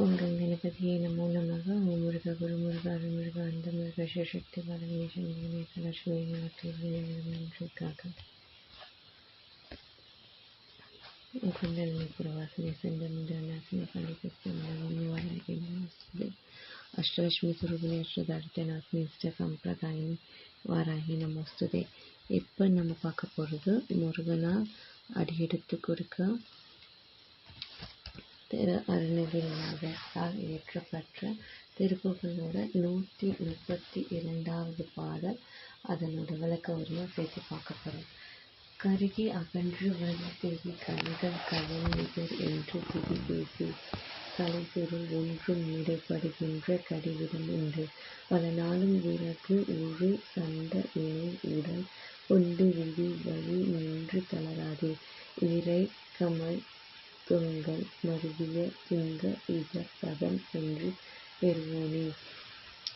ஓம் கணபதியே நமோ நமக ஓம் முருக குரு முருக அருள்முருக அந்த முருக சிவசக்தி பரமேஸ்வரன் முருகேச லட்சுமி நன்றிக்காக. குண்டலினி புறவாசனை செந்தமிழாசனை பண்டிகை அஷ்டலட்சுமி சுரூபிணி அஷ்டதாரித்த நாசினி இஷ்ட சம்பிரதாயினி வாராகி நமஸ்துதே. இப்போ நம்ம பார்க்க போகிறது முருகனா அடியெடுத்து கொடுக்க திரு அருணகிரிநாதரால் இயற்றப்பட்ட திருப்புகளோட நூற்றி முப்பத்தி இரண்டாவது பாடல் அதனோட விளக்க உரிமை சேர்த்து பார்க்க போகிறோம் கருகி அகன்று வரி தேவி கண்கள் கயல்நிகர் என்று திதி பேசி கலை ஒன்றும் இடைப்படுகின்ற கடிவிடம் உண்டு. பல நாளும் விளக்கு உழு சண்ட இணை உடல் கொண்டு விதி வழி நின்று தளராதே. இறை கமல் துங்கள் மருவிய திங்க இக பதம் என்று பெறுவோனே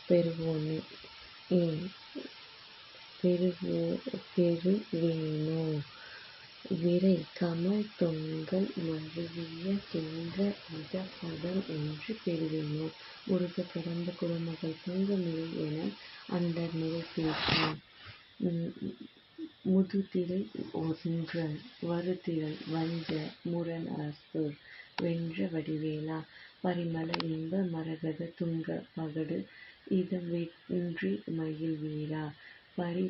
பெறுவோனே. பெறுவோ பெறுவேனோ? விரை கமல் தொங்கல் மருவிய திங்க இக சதம் என்று பெறுவேனோ? முருக பிறந்த குலமகள் பொங்கமிழை என அண்டர் நிலை பேசினான் முதுதிரை ஒன்றன் வருதிரள் வஞ்ச முரண் அரசு வென்ற வடிவேலா பரிமள இன்ப மரகத துங்க பகடு இதவென்றி மயில் வீரா பரி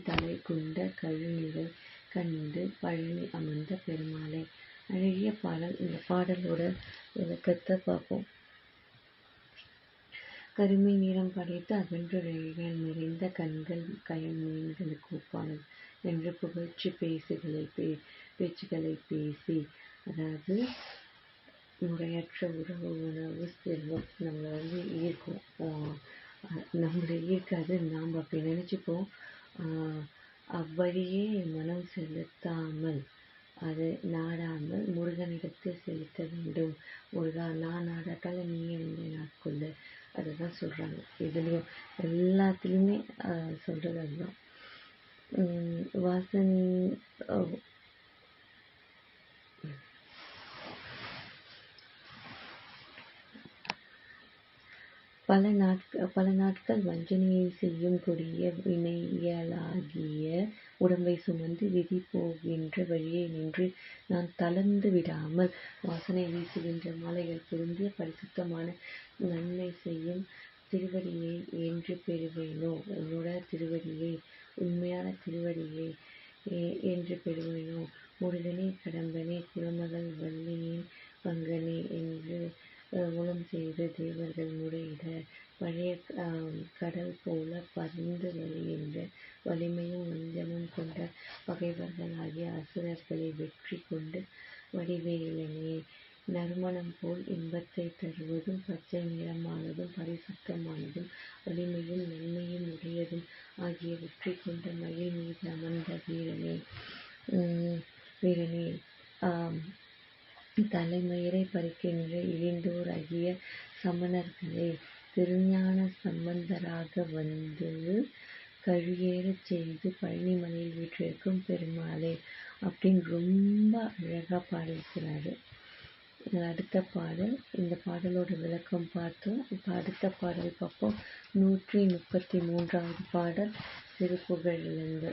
குண்ட கழுநிலை கண்டு பழனி அமர்ந்த பெருமாளே. அழகிய பாடல் இந்த பாடலோட விளக்கத்தை பார்ப்போம். கருமை நிறம் படைத்து அகன்றுரைகள் நிறைந்த கண்கள் கயல் மீன்களுக்கு ஒப்பானது என்று புகழ்ச்சி பேசுகளை பே பேச்சுகளை பேசி அதாவது முறையற்ற உறவு உணவு செல்வம் நம்மளை வந்து ஈர்க்கும். நம்மளை ஈர்க்காது நாம் அப்படி நினச்சிப்போம். அவ்வழியே மனம் செலுத்தாமல் அது நாடாமல் முருகனிடத்தில் செலுத்த வேண்டும். முருகா நான் நாடாட்டால் நீயே வந்து நாட்கொள்ள. அதுதான் சொல்கிறாங்க இதுலேயும் எல்லாத்துலேயுமே சொல்கிறது அதுதான். Mm, Vasan oh. பல நாட்கள் பல நாட்கள் வஞ்சனையை செய்யும் கொடிய வினையலாகிய உடம்பை சுமந்து விதி போகின்ற வழியை நின்று நான் தளர்ந்து விடாமல் வாசனை வீசுகின்ற மாலைகள் பொருந்திய பரிசுத்தமான நன்மை செய்யும் திருவடியை என்று பெறுவேனோ? உன்னோட திருவடியை உண்மையான திருவடியே என்று பெறுவேனோ முருகனே கடம்பனே குலமகள் வள்ளியின் பங்கனே என்று மூலம் செய்த தேவர்கள் முறையிட பழைய கடல் போல பறந்து வருகின்ற வலிமையும் வஞ்சமும் கொண்ட பகைவர்களாகிய அசுரர்களை வெற்றி கொண்டு வடிவேலனே நறுமணம் போல் இன்பத்தை தருவதும் பச்சை நிறமானதும் பரிசுத்தமானதும் வலிமையும் மென்மையும் உடையதும் ஆகிய வெற்றி கொண்ட மயில் மீது அமர்ந்த வீரனே. வீரனே. தலைமயிரை பறிக்கின்ற இழிந்தோர் ஆகிய சமணர்களே திருஞான சம்பந்தராக வந்து கழியேறச் செய்து பழனிமலையில் வீற்றிருக்கும் பெருமாளே அப்படின்னு ரொம்ப அழகாக பாடியிருக்கிறாரு. அடுத்த பாடல் இந்த பாடலோட விளக்கம் பார்த்தோம் இப்போ அடுத்த பாடல் பார்ப்போம். நூற்றி முப்பத்தி மூன்றாவது பாடல் திருப்புகழிலிருந்து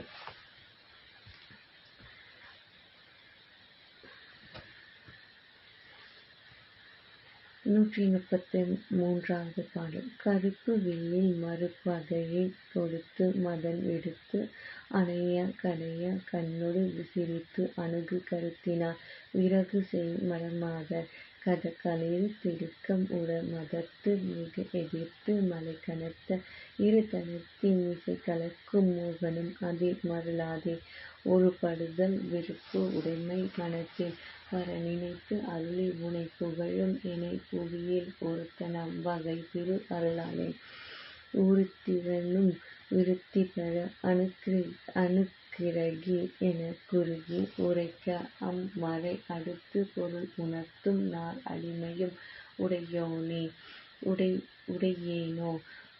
நூற்றி முப்பத்தி மூன்றாவது பாடல். கருப்பு வில்லில் மறுபகையை கொடுத்து மதன் எடுத்து அணைய கடைய கண்ணொடு விசிரித்து அணுகு கருத்தினார். விறகு செய் மரமாக கதகளில் திருக்கம் உற மதத்து மிக எதிர்த்து மலை கனத்த இரு தளத்தின் இசை கலக்கும் மோகனம் அதில் மருளாதே. ஒரு படுதல் விருப்பு உடைமை மனத்தில் வர நினைத்து அருளி உனை புகழும் இணை புவியில் ஒருத்தனம் வகை திரு அருளாலே. உருத்திரனும் விருத்தி பெற அணுக்கு அணுக்கிறகி என குறுகி உரைக்க அம் மறை அடுத்து பொருள் உணர்த்தும் நால் அடிமையும் உடையோனே உடை உடையேனோ?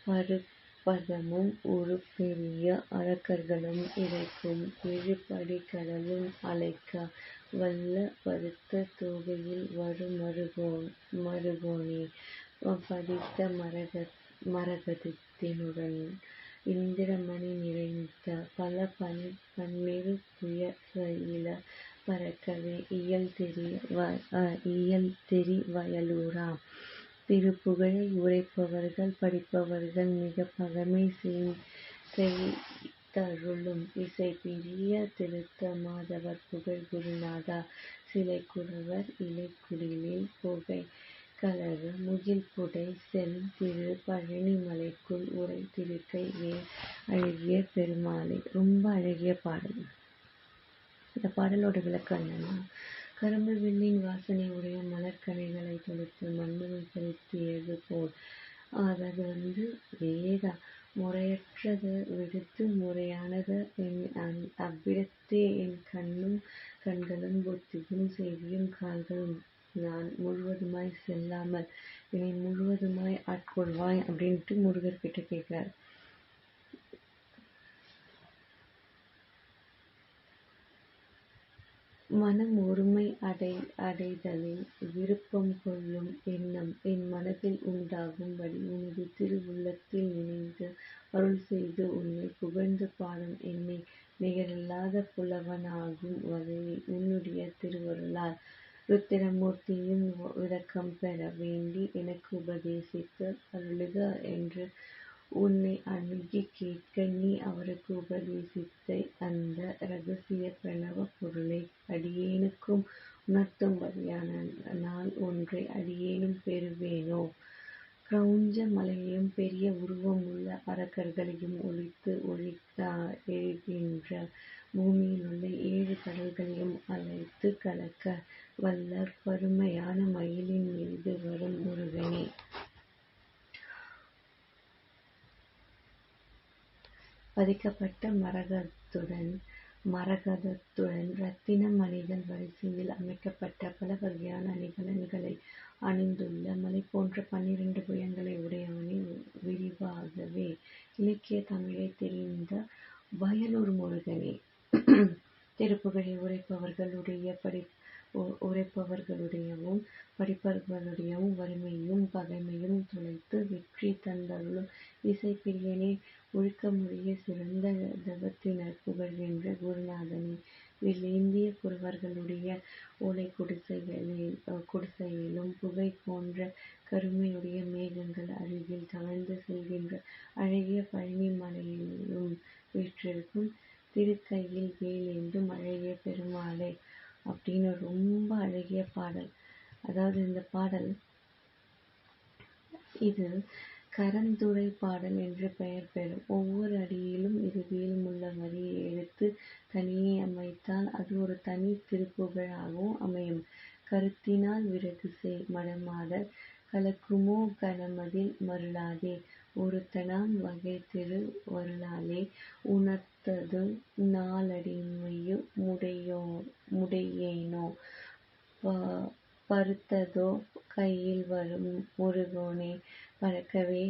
பருப்பதமும் ஒரு பெரிய அரக்கர்களும் இறைக்கும் இழுபடி கடலும் அலைக்க வல்ல பருத்த தோகையில் வரு மருகோ படித்த பதித்த மரகதத்தினுடன் இந்திரமணி நிறைந்த பல பன்னிரு புயலெழப் பறக்கவே இயல்தெரி வயலூரா. திருப்புகழை உரைப்பவர்கள் படிப்பவர்கள் மிகப் பகைமை செய்தருளும் பெரிய திருத்த மாதவர் புகழ் குருநாதா. சிலைக்குறவர் புகை புகைகலங்க முகில்புடை செல் திரு பழனிமலைக்குள் உறை திருக்கை வேல் அழகிய பெருமாளே. ரொம்ப அழகிய பாடல். இந்த பாடலோட விளக்கம் என்னன்னா கரும்பு வில்லின் வாசனை உடைய மலர்கனைகளை தொடுத்து மன்மதன் செலுத்தியது போல் அதாவது வந்து வேதா முறையற்றதை விடுத்து முறையானத அவ்விடத்தே என் கண்ணும் கண்களும் புத்தியும் செவியும் கால்களும் நான் முழுவதுமாய் செல்லாமல் என்னை முழுவதுமாய் ஆட்கொள்வாய் அப்படின்ட்டு முருகர் கிட்ட கேட்கிறார். மனம் ஒருமை அடை அடைதலில் விருப்பம் கொள்ளும் எண்ணம் என் மனதில் உண்டாகும்படி உனது திருவுள்ளத்தில் இணைந்து அருள் செய்து உன்னை புகழ்ந்து பாடும் என்னை நிகரில்லாத புலவனாகும் வகையில் உன்னுடைய திருவருளால் ருத்திரமூர்த்தியும் விளக்கம் பெற வேண்டி எனக்கு உபதேசித்து அருளுக என்று உன்னை அணுகிக் கேட்க நீ அவருக்கு உபதேசித்த அந்த இரகசிய பிரணவ பொருளை அடியேனுக்கும் உணர்த்தும்படியான நாள் ஒன்றை அடியேனும் பெறுவேனோ? பிரௌஞ்ச மலையையும் பெரிய உருவம் உள்ள அரக்கர்களையும் ஒழித்து எழுகின்ற பூமியிலுள்ள ஏழு கடல்களையும் அலைத்துக் கலக்க வல்ல பருமையான மயிலின் மீது வரும் முருகனே. பதிக்கப்பட்ட மரகதத்துடன் இரத்தின மணிகள் வரிசையில் அமைக்கப்பட்ட பல வகையான அணிகலன்களை அணிந்துள்ள மலைபோன்ற பன்னிரண்டு புயங்களை உடையவனே விரிவாகவே இலக்கியத் தமிழைத் தெரிந்த வயலூர் முருகனே. திருப்புகழை உரைப்பவர்களுடையவும் படிப்பவர்களுடையவும் வறுமையும் பகைமையும் தொலைத்து வெற்றி தந்தருளும் இசைப்பிரியனே. ஒழுக்கமுடைய சிறந்த தவத்தினர் புகழ்கின்ற குருநாதனே. வில்லேந்திய குறவர்களுடைய ஓலைக் குடிசையிலும் புகை போன்ற கருமையுடைய மேகங்கள் அருகில் தவழ்ந்து செல்கின்ற அழகிய பழனி மலையிலும் வீற்றிருக்கும் திருக்கையில் வேல் என்றும் அழகிய பெருமாளே அப்படின்னு ரொம்ப அழகிய பாடல். அதாவது இந்த பாடல் இது கரந்துரைப் பாடல் என்று பெயர் பெறும். ஒவ்வொரு அடியிலும் இறுதியிலும் உள்ள வரியை எடுத்துத் தனியே அமைத்தால் அது ஒரு தனித் திருப்புகழாகவும் அமையும். கருத்தினால் விறகு செய். மடமாதர் கலக்குமோ கனமதில் மருளாதே ஒருத்தனாம் வகைதிரு வருளாலே உணர்த்தது முடையோ முடையேனோ பருத்ததோ கையில் வரும் முருகனே. பறக்கவே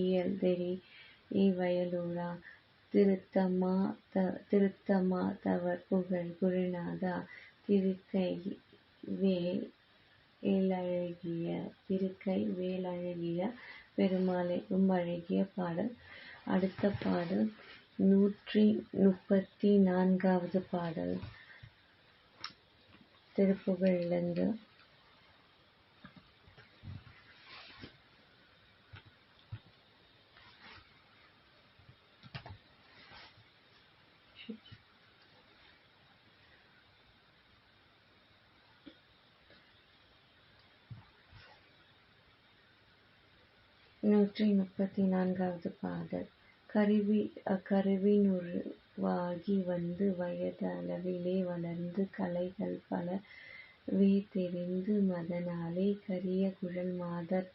இயல்தெரி த திருத்தமா மாதவர் புகழ் குருநாதா. திருக்கை வேலழகிய பெருமாளே. ரொம்ப அழகிய பாடல். அடுத்த பாடல் நூற்றி முப்பத்தி நான்காவது பாடல் திருப்புகழிலிருந்து. நூற்றி முப்பத்தி நான்காவது பாடல் கருவினுருவாகி வந்து வயதளவிலே வளர்ந்து கலைகள் பல தெரிந்து மதனாலே கரிய குழல் மாதர்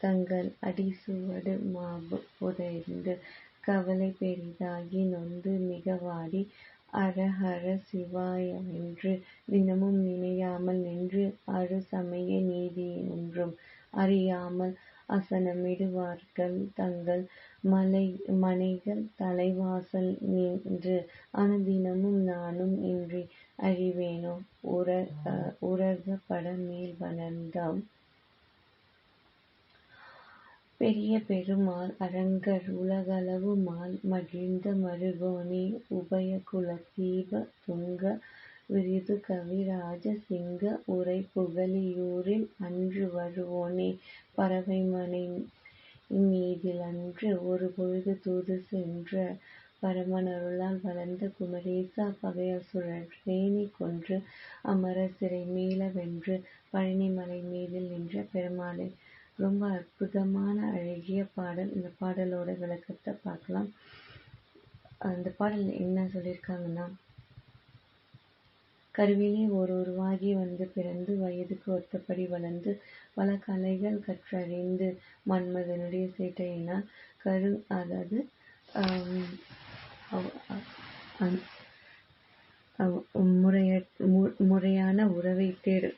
தங்கள் அடிசுவடு மாபு புதைந்து கவலை பெரிதாகி நொந்து மிகவாடி அரஹர ஹரஹர சிவாயவென்று தினமும் நினையாமல் நின்று அறுசமய நீதியொன்றும் அறியாமல் அசனமிடுவார்கள் தங்கள் மலை மனைகள் தலைவாசல் நின்று அனுதினமும் நானும் இன்றி அழிவேனோ உரகப்பட மேல் வளர்ந்தாம் பெரிய பெருமாள் அரங்கர் உலகளவு மால் மகிழ்ந்த மருகோனே உபயகுலதீப துங்க விருது கவிராஜ சிங்க உரை புகழியூரில் அன்று வருவோனே பறவைமலை மீதில் அன்று ஒரு பொழுது தூது சென்ற பரமனருளால் வளர்ந்த குமரேசா பகையசுரரேனை கொன்று அமரர் சிறை மீள வென்று பழனிமலை மீதில் நின்ற பெருமாளே ரொம்ப அற்புதமான அழகிய பாடல். இந்த பாடலோட விளக்கத்தை பார்க்கலாம். அந்த பாடல் என்ன சொல்லியிருக்காங்கன்னா கருவிலே ஓர் உருவாகி வந்து பிறந்து வயதுக்கு ஒத்தபடி வளர்ந்து பல கலைகள் கற்றறிந்து மன்மதனுடைய சேட்டையினால் கரு அதாவது முறையான உறவை தேடு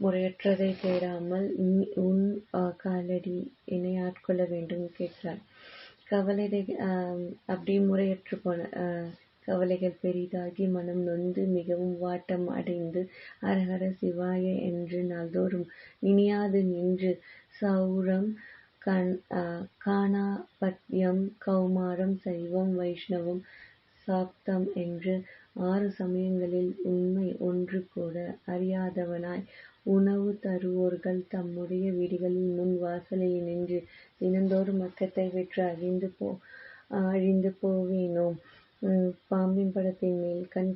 முறையற்றதை தேடாமல் உன் காலடி என்னை ஆட்கொள்ள வேண்டும் கேட்கிறார். கவலை அப்படி முறையற்று போன கவலைகள் பெரிதாகி மனம் நொந்து மிகவும் வாட்டம் அடைந்து ஹரஹர சிவாய என்று நாள்தோறும் நினையாது நின்று சௌரம் காணாபத்யம் கௌமாரம் சைவம் வைஷ்ணவம் சாப்தம் என்று ஆறு சமயங்களில் உண்மை ஒன்று கூட அறியாதவனாய் உணவு தருவோர்கள் தம்முடைய வீடுகளில் முன் வாசலில் நின்று தினந்தோறும் மக்கத்தை விற்று அழிந்து போ அழிந்து போவேனோ? பாம்பின் படத்தின் மேல் கண்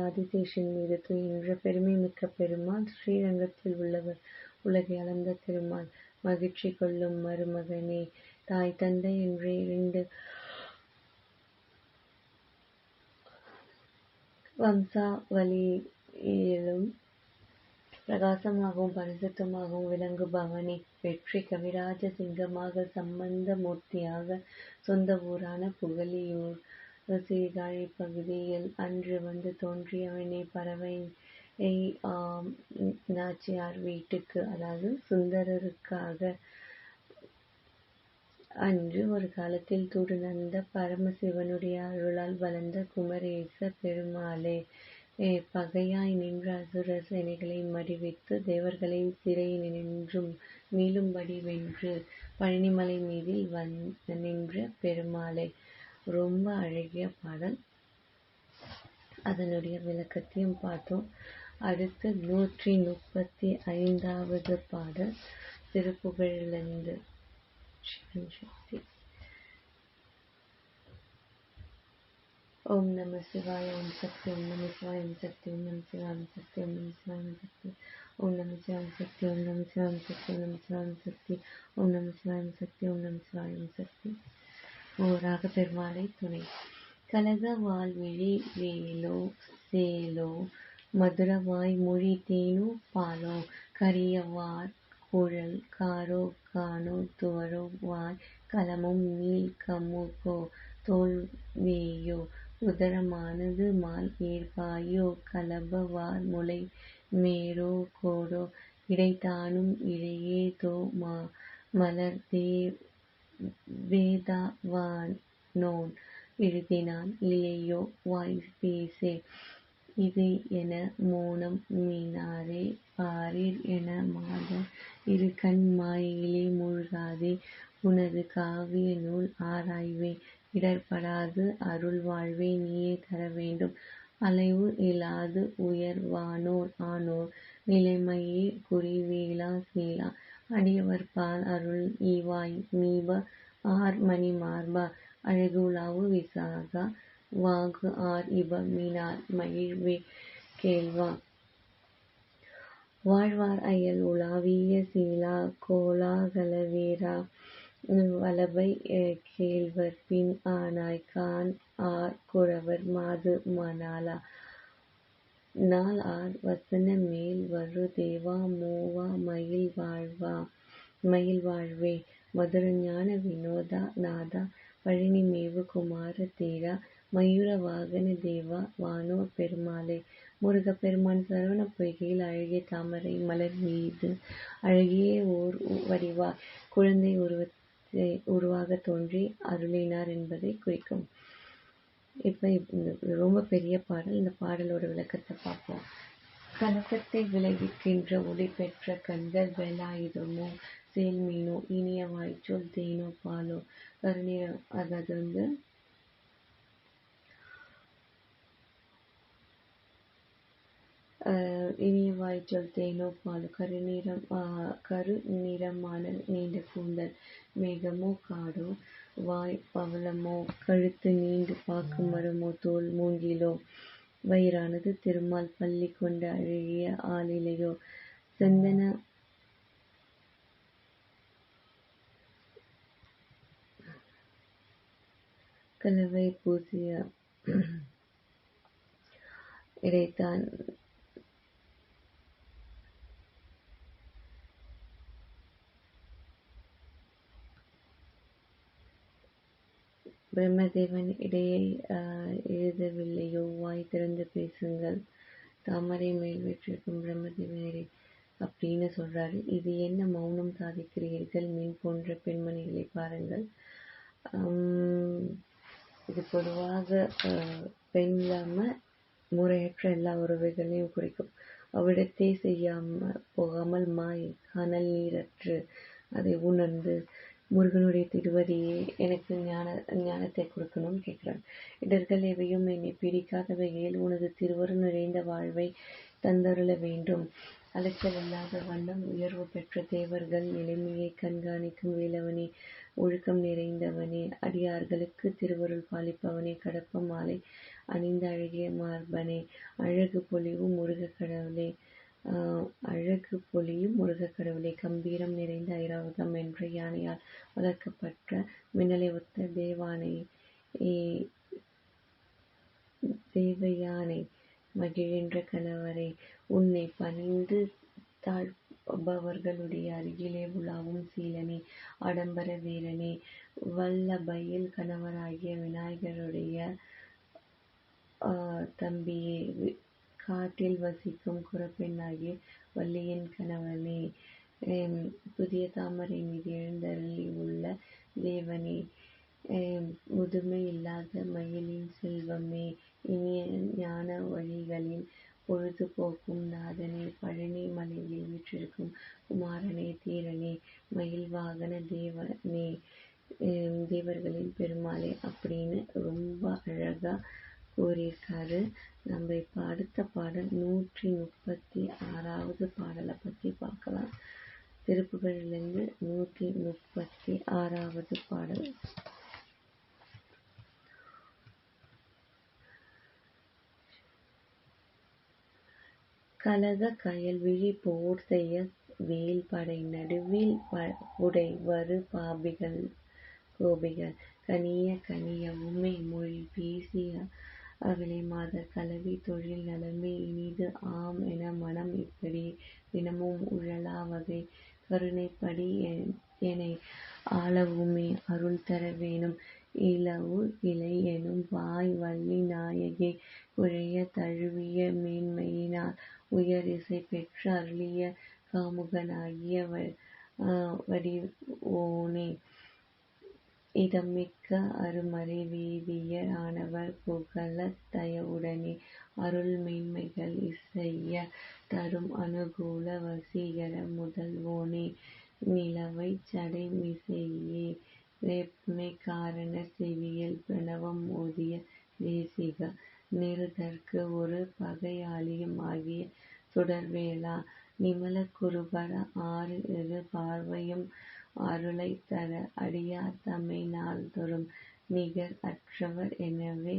ஆதிசேஷன் மீது துயின்ற பெருமை மிக்க பெருமாள் ஸ்ரீரங்கத்தில் உள்ளவர் உலகை அளந்த திருமால். மகிழ்ச்சி கொள்ளும் மருமகனே தாய் தந்தை என்று இரண்டு வம்சாவளியிலும் பிரகாசமாகவும் பரிசுத்தமாகவும் விளங்குபவனே வெற்றி கவிராஜ சிங்கமாக சம்பந்த மூர்த்தியாக சொந்த ஊரான புகழியூர் சீர்காழி பகுதியில் அன்று வந்து தோன்றியவனே பறவை. நாச்சியார் வீட்டுக்கு அதாவது சுந்தரருக்காக. அன்று ஒரு காலத்தில் தூது நடந்த பரமசிவனுடைய அருளால் வளர்ந்த குமரேச பெருமாளே பகையாய் நின்ற அசுர சேனைகளை மடிவித்து தேவர்களை சிறையினின்றும் மீளும்படி வென்று பழனிமலை மீதில் வந் நின்ற பெருமாளே. ரொம்ப அழகிய பாடல். அதனுடைய விளக்கத்தையும் பார்த்தோம். அடுத்து நூற்றி முப்பத்தி ஐந்தாவது பாடல் திருப்புகழிலிருந்து சிவன் சக்தி. ஓம் நம சிவாய ஓம் சக்தி ஓம் நம சிவாய சக்தி ஓம் நம சிவாய சக்தி ஓம் நம சிவாய சக்தி. ஓம் நம சிவாய சக்தி ஓம் நம சிவாய சக்தி ஓம் நம சிவாய சக்தி. ஓம் நம சிவாய சக்தி ஓம் நம சிவாய சக்தி. ஓராக பெருமாளை துணை. கலக வாழ்விழி வேலோ சேலோ மதுரவாய் மொழி தேனோ பாலோ. கரியவார் குழல் காரோ கானோ துவரோ வாய் கலமும் நீல் கமுகோ தோல்வேயோ உதரமானது மால் ஏற்பாயோ கலபவார் முளை மேரோ கோடோ. இடைத்தானும் இழையே தோ மா மலர் தேவ் வேதாவானோன் எழுதினான் இளையோ வாய் பேசே. இது என மோனம் மீனாரே பாரீர் என மாதர். இரு கண் மாயிலே மூழ்காதே. உனது காவிய நூல் ஆராய்வே. இடர்படாது அருள் வாழ்வே. நீயே தர வேண்டும். அலைவு இல்லாது உயர்வானோர் ஆனோர். நிலைமையே குறிவேலா சீலா. அடியவர்பால் அருள் ஈவாய் மீப ஆர் மணி மார்பா அழகுலாவு விசாகா வாகு ஆர் இப மீனார் மகிழ்வே கேள்வா. வாழ்வார் அயல் உலாவிய சீலா கோலாகலவேரா வலபை கேள்வர் பின் ஆனாய் கான் ஆர் குழவர் மாது மணாலா. நாள் ஆர் வசன மேல் வரு தேவா மூவா மயில் வாழ்வா மயில் வாழ்வே. மதுர ஞான வினோதா நாதா பழனி மேவு குமார தேரா மயூர வாகன தேவா வானோர் பெருமாளே. முருகப்பெருமான் சரவண பொய்கையில் அழகிய தாமரை மலர் மீது அழகிய ஓர் வடிவாய் குழந்தை உருவாகத் தோன்றி அருளினார் என்பதைக் குறிக்கும். இப்போ ரொம்ப பெரிய பாடல். இந்த பாடலோட விளக்கத்தை பார்ப்போம். கலக்கத்தை விளைவிக்கின்ற ஒளி பெற்ற கண்கள் வேலாயுதமோ சேல் மீனோ இனிய வாய்ச்சொல் தேனோ பாலோ கருநிறம் அதாவது வந்து இனிய வாய்ச்சொல் தேனோ பாலோ கருநிறம் கரு நிறமான நீண்ட கூந்தல் மேகமோ காடோ வாய் பவளமோ கழுத்து நீண்டு பாக்கு மரமோ தோல் மூங்கிலோ வயிறானது திருமால் பள்ளி கொண்ட அழகிய ஆளிலையோ சந்தன கலவை பூசிய இடைத்தான் பிரம்மதேவன் இடையை எழுதவில்லையோ வாய் திறந்து பேசுங்கள் தாமரை மேல் வீற்றிருக்கும் பிரம்மதேவனரே அப்படின்னு சொல்றாரு. இது என்ன மௌனம் சாதிக்கிறீர்கள் மீன் போன்ற பெண்மணிகளை பாருங்கள். இது பொதுவாக பெண் இல்லாம முறையற்ற எல்லா உறவுகளையும் குறிக்கும். அவ்விடத்தே செய்யாம போகாமல் மாய் கனல் நீரற்று அதை உணர்ந்து முருகனுடைய திருவடியே எனக்கு ஞான ஞானத்தை கொடுக்கணும்னு கேட்கிறார். இடர்கள் எவையும் என்னை பிடிக்காத வகையில் உனது திருவருள் நிறைந்த வாழ்வை தந்தருள வேண்டும். அலைச்சல் இல்லாத வண்ணம் உயர்வு பெற்ற தேவர்கள் நிலைமையை கண்காணிக்கும் வேலவனே ஒழுக்கம் நிறைந்தவனே அடியார்களுக்கு திருவருள் பாலிப்பவனே கடப்ப மாலை அணிந்த அழகிய மார்பனே அழகு பொலிவும் முருக கடவுளே அழகு பொலியும் முருகக் கடவுளை கம்பீரம் நிறைந்த ஐராவதம் என்ற யானையால் வளர்க்கப்பட்ட மின்னலை ஒத்த தேவயானை மகிழ்கின்ற கணவரே உன்னைப் பணிந்து தாழ்பவர்களுடைய அருகிலே உலாவும் சீலனே ஆடம்பர வீரனே வல்லபையில் கணவராகிய விநாயகருடைய தம்பியே காட்டில் வசிக்கும் குறப்பெண்ணாகிய வள்ளியின் கணவனே புதிய தாமரை மீது எழுந்தருளி உள்ள தேவனே முதுமை இல்லாத மயிலின் செல்வமே இனிய ஞான வழிகளில் பொழுது போக்கும் நாதனே பழனி மலையில் வீற்றிருக்கும் குமாரனே தீரனே மயில் வாகன தேவனே தேவர்களின் பெருமாளே அப்படின்னு ரொம்ப அழகா கூறியிருக்காரு. நம்ம இப்ப அடுத்த பாடல் நூற்றி முப்பத்தி ஆறாவது பாடலை பத்தி பார்க்கலாம். திருப்புகழிலிருந்து நூற்றி முப்பத்தி ஆறாவது பாடல். கலக கயல்விழி போர் செய்ய வேல் படை நடுவில் புடைவரு பாபிகள் கோபிகள் கனிய கனிய உண்மை மொழி பேசிய அகலே கலவி தொழில் நலமே இனிது ஆம் என மனம் இப்படி தினமும் உழலா வகை கருணைப்படி எனை ஆளவுமே அருள் தர வேணும். இளவு இலை எனும் வாய் வள்ளி நாயகி குழைய தழுவிய மேன்மையினால் உயர் இசை பெற்று அருளிய காமுகனாகிய வடிவோனே இதம் மிக்க அருமறை வேதியர் ஆனவர் புகழத் தயவுடனே அருள் மேன்மைகள் இசையத் தரும் அனுகூல வசீகர முதல்வோனே நிலவைச் சடை மிசையே வேட்புனை காரணர் செவியில் பிரணவம் ஓதிய தேசிக நிறுதற்கு ஒரு பகையாளியும் ஆகிய சுடர்வேலா நிமலக் குருபர ஆறு இரு பார்வையும் அருளைத் தர அடியார் தம்மை நாள்தொறும் நிகர் அற்றவர். எனவே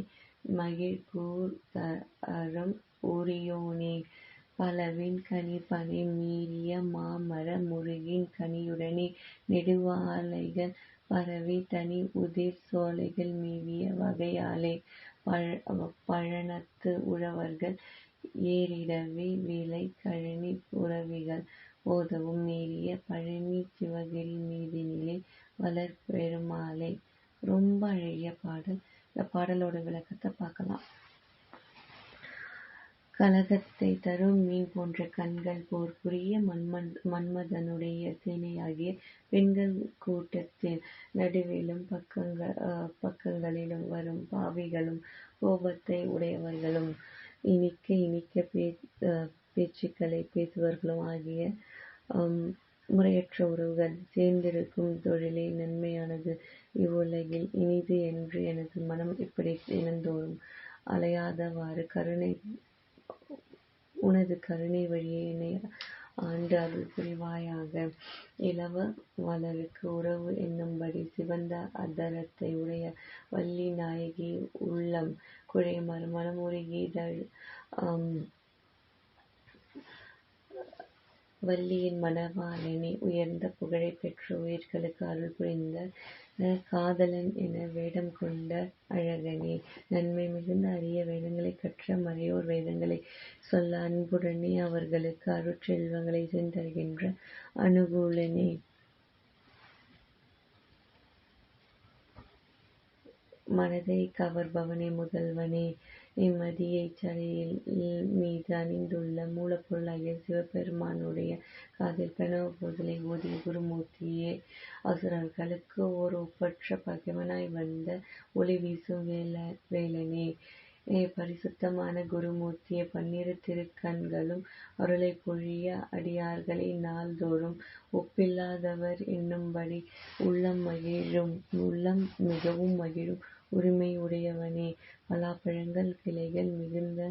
மகிழ்கூர் தரும் உரியோனே. பலவின் கனி மீறிய மாமர முருகின் கனியுடனே நெடுவாழைகள் பரவித் தனி உதிர் சோலைகள் மேவிய வகையாலே பழனத்து உழவர்கள் ஏறிடவே விளைக் கழனிப் புரவிகள் ஓதவும் நேரிய பழனிச் சிவகிரி மீதினிலே வளர் பெருமாளே. ரொம்ப அழகிய பாடல். இந்த பாடலோட விளக்கத்தை பார்க்கலாம். கலகத்தை தரும் மீன் போன்ற கண்கள் போர் புரிய மன்மதனுடைய சேனையாகிய பெண்கள் கூட்டத்தின் நடுவிலும் பக்கங்களிலும் வரும் பாவிகளும் கோபத்தை உடையவர்களும் இனிக்க இனிக்கப் பேச்சுக்களைப் பேசுபவர்களும் ஆகிய முறையற்ற உறவுகள் சேர்ந்திருக்கும் தொழிலே நன்மையானது இவ்வுலகில் இனிது என்று எனது மனம் இப்படி தினந்தோறும் அலையாதவாறு கருணை உனது கருணை வழியே என்னை ஆண்டு அருள் புரிவாயாக. இலவ உறவு என்னும்படி சிவந்த அதரத்தை உடைய வள்ளி நாயகி உள்ளம் குழையும் மனமுருகி வள்ளியின் மணவாளனே உயர்ந்த புகழைப் பெற்ற உயிர்களுக்கு அருள் புரிந்த காதலன் என வேடம் கொண்ட அழகனே நன்மை மிகுந்த அரிய வேதங்களைக் கற்ற மறையோர் வேதங்களைச் சொல்ல அன்புடனே அவர்களுக்கு அருட்செல்வங்களை சென்றருள்கின்ற அனுகூலனே. மனதை கவர்பவனே முதல்வனே இம்மதியைச் சரியில் மீது அணிந்துள்ள மூலப்பொருளாகிய சிவபெருமானுடைய காதில் பிரணவ பூசலை ஓதிய குருமூர்த்தியே அசுரர்களுக்கு ஓர் ஒப்பற்ற பகைவனாய் வந்த ஒளி வீசும் வேலனே பரிசுத்தமான குருமூர்த்தியே பன்னிரு திருக்கண்களும் அருளைப் பொழிய அடியார்களை நாள்தோறும் ஒப்பில்லாதவர் என்னும்படி உள்ளம் மிகவும் மகிழும் உரிமை உடையவனே. பலாப்பழங்கள் கிளைகள் மிகுந்த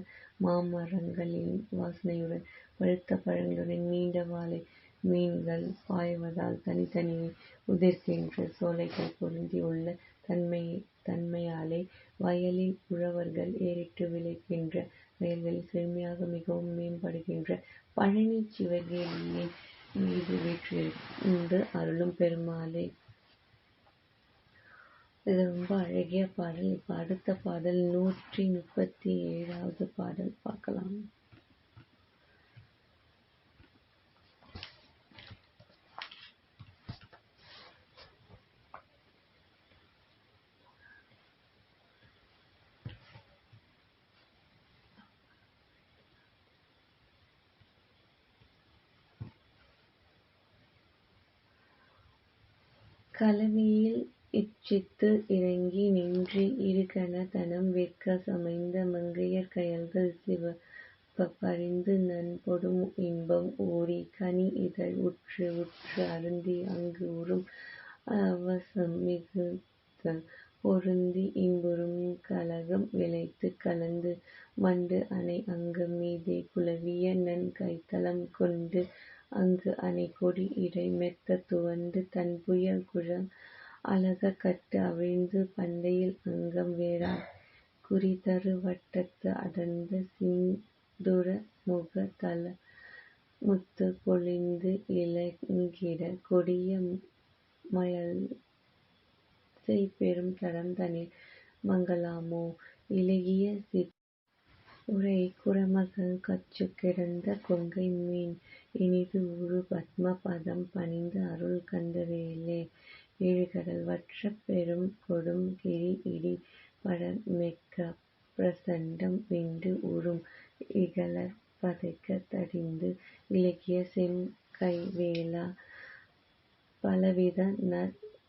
மாமரங்களின் வாசனையுடன் பழுத்த பழங்களுடன் நீண்ட வாழை மீன்கள் பாய்வதால் தனித்தனியே உதிர்க்கின்ற சோலைகள் பொருந்தி உள்ள தன்மையாலே வயலில் உழவர்கள் ஏறிட்டு விளைக்கின்ற வயல்களில் செழுமையாக மிகவும் மேம்படுகின்ற பழனிச் சிவகேளியின் மீது வீற்றிருந்து அருளும் பெருமாளே. இது ரொம்ப அழகிய பாடல். இப்போ அடுத்த பாடல் நூற்றி முப்பத்தி ஏழாவது பாடல் பார்க்கலாம். கலவியில் இச்சித்து இறங்கி நின்று இருகண தனம் வெட்க சமைந்த மங்கையர் கயல்கள் சிவப்பப் பரிந்து நன்பொடும் இன்பம் ஊறி கனி இதழ் உற்று உற்று அருந்தி அங்கு உறும் அவசம் மிகுத்த பொருந்தி இன்புறும் கலகம் விளைத்துக் கலந்து மண்டு அணை அங்கம் மீதே குலவிய நன் கைத்தலம் கொண்டு அங்கு அணை கொடி இடை மெத்தத் துவண்டு தன் புயல் கட்டு அவிழ்ந்து பண்டையில் அங்கம் வேறாய் குறிதரு வட்டத்து அடர்ந்த சிந்துர முக தலமுத்துப் பொலிந்து இலங்கிடக் கொடிய மயல்செய் பெரும் தடம் தனில் மங்கலாமோ? இளகிய சி உரை குறமகள் கச்சுக் கிடந்த கொங்கை மீன் இனிது உறு பத்ம பதம் பணிந்து அருள் கந்தவேலே கீழ்கடல் வற்றப் பெரும் கொடும் கிரி இடி படர் மெக்கப் பிரசண்டம் விண்டு உறும். இகலர் பதைக்கத் தடிந்து இலக்கிய செம் கைவேலே பலவித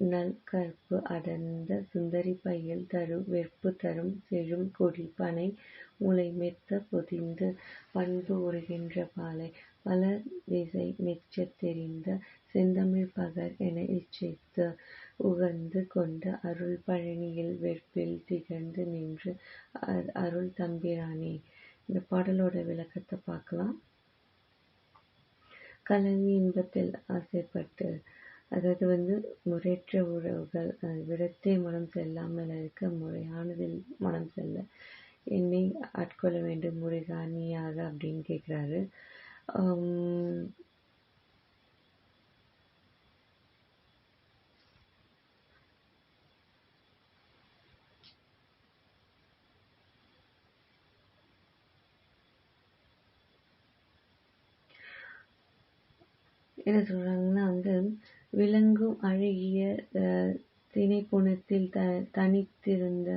நல் கற்பு அடர்ந்த சுந்தரி பையல் தரு வெற்பு தரும் செழும் கொடி பனை முலை பொதிந்து பண்பு உறுகின்ற பாலை. பலர் திசை மெச்சத் தெரிந்த செந்தமிழ் பகர் என இச்சித்து உகந்து கொண்ட அருள் பழனியில் வெற்பில் திகழ்ந்து நின்ற அருள் தம்பிரானே. இந்த பாடலோட விளக்கத்தை பார்க்கலாம். கலவி இன்பத்தில் ஆசைப்பட்டு அதாவது வந்து முறையற்ற உறவுகள் விடத்தே மனம் செல்லாமல் இருக்க முறையானதில் மனம் செல்ல என்னை ஆட்கொள்ள வேண்டும் முருகா நீயாக அப்படின்னு கேட்குறாரு. என்ன சொல்கிறாங்கன்னா வந்து விளங்கும் அழகிய தினைப்புனத்தில் தனித்திருந்த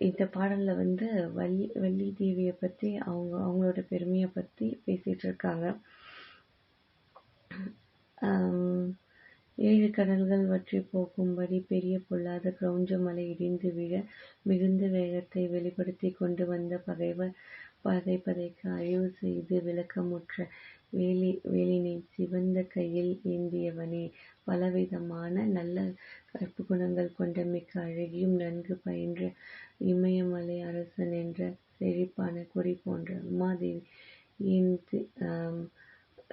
இந்த பாடல்ல வந்து வள்ளி வள்ளி தேவியை பற்றி அவங்க அவங்களோட பெருமையை பற்றி பேசிகிட்டு இருக்காங்க. ஏழு கடல்கள் வற்றி போகும்படி பெரிய பொல்லாத கிரௌஞ்ச மலை இடிந்து விழ மிகுந்த வேகத்தை வெளிப்படுத்திக் கொண்டு வந்த பகைவர் பதைப்பதைக்கு அழிவு செய்து விளக்கமுற்ற வேலி வேலினைச் சிவந்த கையில் ஏந்தியவனே! பலவிதமான நல்ல கற்புக்குணங்கள் கொண்ட மிக்க அழகியும் நன்கு பயின்ற இமயமலை அரசனென்ற செழிப்பான கொடி போன்ற உமாதேவி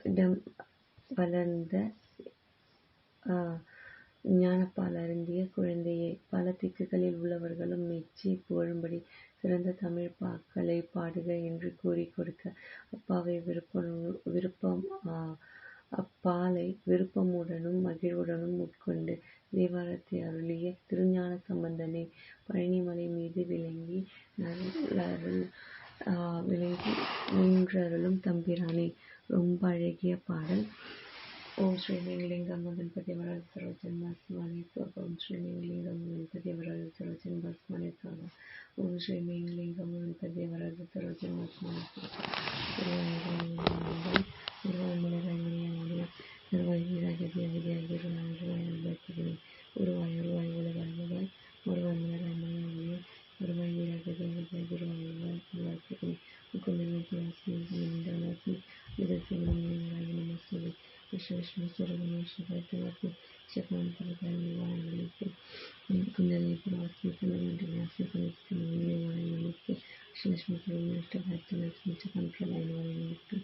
யிடம் வளர்ந்த ஞானப்பால் அருந்திய குழந்தையே! பல திக்குகளில் உள்ளவர்களும் மெச்சிப் புகழும்படி சிறந்த தமிழ்ப் பாக்களைப் பாடுக என்று கூறிக் கொடுக்க அப்பாவை அப்பாலை விருப்பமுடனும் மகிழ்வுடனும் உட்கொண்டு தேவாரத்தை அருளிய திருஞான சம்பந்தனே! பழனிமலை மீது விளங்கி நின்றருளும் தம்பிரானே! ரொம்ப அழகிய பாடல். ஓம் ஸ்ரீ மேகலிங்கம் கணபதி வரத சர்வஜன்ம ஸ்மனே ஸ்வாஹா ஓம் ஸ்ரீ மேகலிங்கம் கணபதி வரத சர்வஜன்ம ஸ்மனே விஸ்வவிஷ்ணு ஸ்வரூபம் விஸ்வகாயத்ரி விஸ்வகாந்தரகாய நமஸ்தே குந்தலினி புரவாசினி சமநிந்தானாசினி சமஸ்தனம் நீங்களாகி நமஸ்தே விஸ்வவிஷ்ணு ஸ்வரூபம் விஸ்வகாயத்ரி விஸ்வகாந்தரகாய நமஸ்தே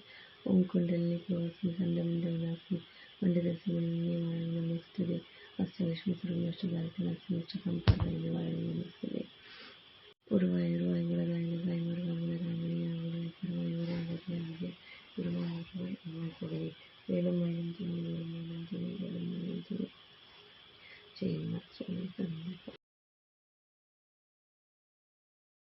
ஓம் குண்டலினி புரவாசினி சண்டமிண்டவிநாசினி